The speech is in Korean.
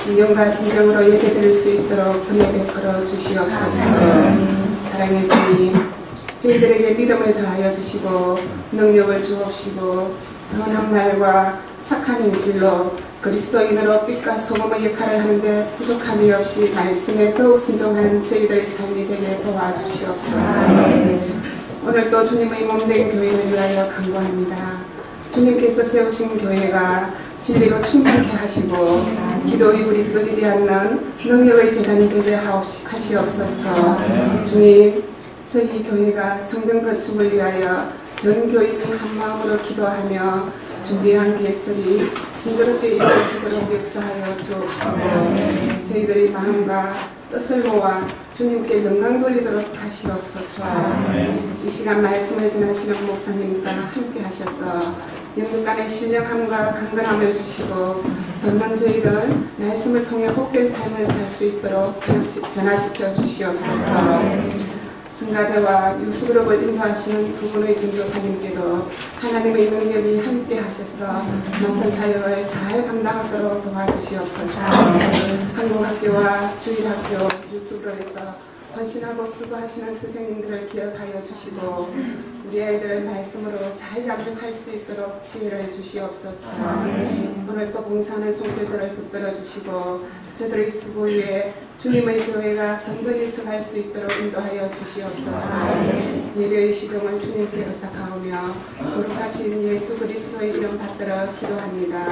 신령과 진정으로 예배 드릴 수 있도록 은혜 베풀어 주시옵소서. 사랑의 주님, 저희들에게 믿음을 더하여 주시고 능력을 주옵시고 선한 말과 착한 행실로 그리스도인으로 빛과 소금의 역할을 하는데 부족함이 없이 말씀에 더욱 순종하는 저희들의 삶이 되게 도와주시옵소서. 오늘 또 주님의 몸된 교회를 위하여 간구합니다. 주님께서 세우신 교회가 진리로 충만케 하시고 기도 이불이 꺼지지 않는 능력의 재단이 되게 하시옵소서. 주님, 저희 교회가 성경 건축을 위하여 전 교인이 한 마음으로 기도하며 준비한 계획들이 순조롭게 이루어지도록 역사하여 주옵시고 저희들의 마음과 뜻을 모아 주님께 영광 돌리도록 하시옵소서. 이 시간 말씀을 전하시는 목사님과 함께 하셔서 영육간의 신령함과 강건함을 주시고 듣는 저희들 말씀을 통해 복된 삶을 살 수 있도록 변화시- 변화시켜 주시옵소서. 승가대와 유수그룹을 인도하시는 두 분의 전도사님께도 하나님의 능력이 함께 하셔서 높은 사역을 잘 감당하도록 도와주시옵소서. 한국학교와 주일학교 유수그룹에서 헌신하고 수고하시는 선생님들을 기억하여 주시고 우리 아이들을 말씀으로 잘 양육할 수 있도록 지혜를 주시옵소서. 오늘 또 봉사하는 성도들을 붙들어 주시고 저들의 수고 위에 주님의 교회가 든든히 서갈 수 있도록 인도하여 주시옵소서. 예배의 시종을 주님께 부탁하오며 거룩하신 예수 그리스도의 이름 받들어 기도합니다.